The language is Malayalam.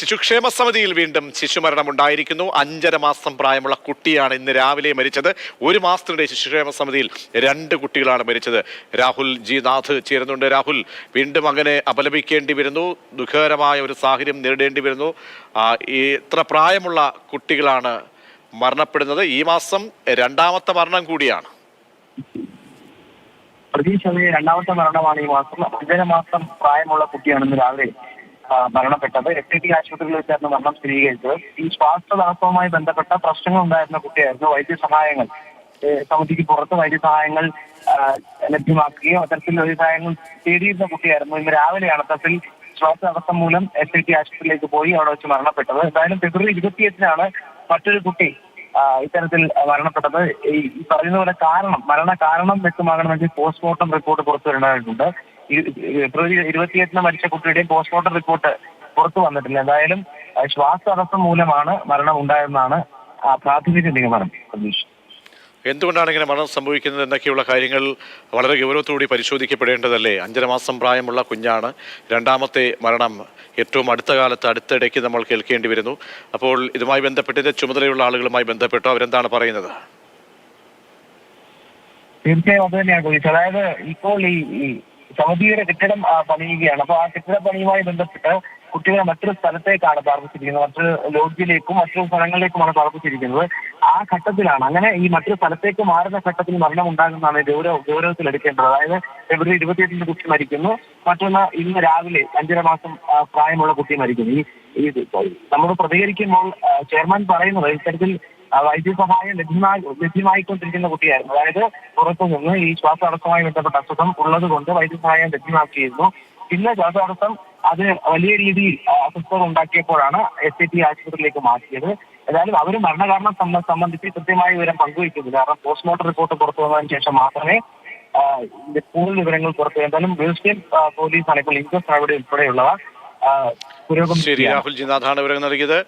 ശിശുക്ഷേമ സമിതിയിൽ വീണ്ടും ശിശുമരണം ഉണ്ടായിരിക്കുന്നു അഞ്ചര മാസം പ്രായമുള്ള കുട്ടിയാണ് ഇന്ന് രാവിലെ മരിച്ചത്. ഒരു മാസത്തിനിടെ ശിശുക്ഷേമ സമിതിയിൽ രണ്ട് കുട്ടികളാണ് മരിച്ചത്. രാഹുൽ ജി നാഥ് ചേരുന്നുണ്ട്. രാഹുൽ വീണ്ടും അങ്ങനെ അപലപിക്കേണ്ടി വരുന്നു. ദുഃഖകരമായ ഒരു സാഹചര്യം നേരിടേണ്ടി വരുന്നു. ഇത്ര പ്രായമുള്ള കുട്ടികളാണ് മരണപ്പെടുന്നത്. ഈ മാസം രണ്ടാമത്തെ മരണം കൂടിയാണ്. പ്രതീക്ഷ രണ്ടാമത്തെ മരണമാണ് ഈ മാസം. അഞ്ചര മാസം പ്രായമുള്ള കുട്ടിയാണ് ഇന്ന് രാവിലെ മരണപ്പെട്ടത്. ഐ ടി ആശുപത്രിയിൽ വെച്ചായിരുന്നു മരണം സ്ഥിരീകരിച്ചത്. ഈ ശ്വാസതടസ്സവുമായി ബന്ധപ്പെട്ട പ്രശ്നങ്ങൾ ഉണ്ടായിരുന്ന കുട്ടിയായിരുന്നു വൈദ്യസഹായങ്ങൾ. സമിതിക്ക് പുറത്ത് വൈദ്യസഹായങ്ങൾ ലഭ്യമാക്കുകയും അത്തരത്തിൽ വൈദ്യസഹായങ്ങൾ തേടിയിരുന്ന കുട്ടിയായിരുന്നു. ഇന്ന് രാവിലെയാണ് അത്തരത്തിൽ ശ്വാസതടസ്സം മൂലം എസ് ഐ ടി ആശുപത്രിയിലേക്ക് പോയി അവിടെ വെച്ച് മരണപ്പെട്ടത്. എന്തായാലും ഫെബ്രുവരി ഇരുപത്തിയെട്ടിനാണ് മറ്റൊരു കുട്ടി ഇത്തരത്തിൽ മരണപ്പെട്ടത്. ഈ പറയുന്ന പോലെ കാരണം മരണ കാരണം വ്യക്തമാകണമെങ്കിൽ പോസ്റ്റ്മോർട്ടം റിപ്പോർട്ട് പുറത്തു വരേണ്ടതായിട്ടുണ്ട്. ഫെബ്രുവരി ഇരുപത്തിയെട്ടിന് മരിച്ച കുട്ടിയുടെയും പോസ്റ്റ്മോർട്ടം റിപ്പോർട്ട് പുറത്തു വന്നിട്ടില്ല. എന്തായാലും ശ്വാസതടസ്സം മൂലമാണ് മരണം ഉണ്ടായതെന്നാണ് പ്രാഥമിക നിഗമനം. പ്രതീക്ഷ. എന്തുകൊണ്ടാണ് ഇങ്ങനെ മരണം സംഭവിക്കുന്നത്? എന്നൊക്കെയുള്ള കാര്യങ്ങൾ വളരെ ഗൗരവത്തോടെ പരിശോധിക്കപ്പെടേണ്ടതല്ലേ? അഞ്ചര മാസം പ്രായമുള്ള കുഞ്ഞാണ് രണ്ടാമത്തെ മരണം. ഏറ്റവും അടുത്ത കാലത്ത് അടുത്തിടയ്ക്ക് നമ്മൾ കേൾക്കേണ്ടി വരുന്നു. അപ്പോൾ ഇതുമായി ബന്ധപ്പെട്ട് ഇതിന്റെ ചുമതലയുള്ള ആളുകളുമായി ബന്ധപ്പെട്ടോ? അവരെന്താണ് പറയുന്നത്? തീർച്ചയായും അത് തന്നെയാണ്. അതായത് ഇപ്പോൾ ഈ സമിതിയുടെ കെട്ടിടം പണിയുകയാണ്. അപ്പോൾ ആ കെട്ടിട പണിയുമായി ബന്ധപ്പെട്ട് കുട്ടികളെ മറ്റൊരു സ്ഥലത്തേക്കാണ് പാർപ്പിച്ചിരിക്കുന്നത്. മറ്റൊരു ലോഡ്ജിലേക്കും മറ്റൊരു സ്ഥലങ്ങളിലേക്കുമാണ് പാർപ്പിച്ചിരിക്കുന്നത്. ആ ഘട്ടത്തിലാണ്. അങ്ങനെ ഈ മറ്റൊരു സ്ഥലത്തേക്ക് മാറുന്ന ഘട്ടത്തിൽ മരണം ഉണ്ടാകുന്നതാണ് ഗൗരവ ഗൗരവത്തിൽ എടുക്കേണ്ടത്. അതായത് ഫെബ്രുവരി ഇരുപത്തിയെട്ടിന് കുട്ടി മരിക്കുന്നു. മറ്റൊന്ന് ഇന്ന് രാവിലെ അഞ്ചര മാസം പ്രായമുള്ള കുട്ടി മരിക്കുന്നു. ഈ നമ്മൾ പ്രതികരിക്കുമ്പോൾ ചെയർമാൻ പറയുന്നത് ഇത്തരത്തിൽ വൈദ്യസഹായം ലഭ്യമായി ലഭ്യമായിക്കൊണ്ടിരിക്കുന്ന കുട്ടിയായിരുന്നു. അതായത് പുറത്തു നിന്ന് ഈ ശ്വാസതടസ്സവുമായി ബന്ധപ്പെട്ട അസുഖം ഉള്ളത് കൊണ്ട് വൈദ്യസഹായം ലഭ്യമാക്കിയിരുന്നു. പിന്നെ ശ്വാസതടസ്സം അത് വലിയ രീതിയിൽ അസ്വസ്ഥത ഉണ്ടാക്കിയപ്പോഴാണ് എസ് ഐ ടി ആശുപത്രിയിലേക്ക് മാറ്റിയത്. ഏതായാലും അവർ മരണകാരണം സംബ- സംബന്ധിച്ച് കൃത്യമായ വിവരം പങ്കുവയ്ക്കുന്നില്ല. കാരണം പോസ്റ്റ്മോർട്ടം റിപ്പോർട്ട് പുറത്തു വന്നതിന് ശേഷം മാത്രമേ കൂടുതൽ വിവരങ്ങൾ പുറത്തു. എന്തായാലും മ്യൂസിയം പോലീസാണ് ഇപ്പോൾ ഇൻക്വസ്റ്റ് നടപടി ഉൾപ്പെടെയുള്ളവ പുരോഗമിച്ചു ശരി രാഹുൽ ജിനാഥാണ് വിവരം നൽകിയത്.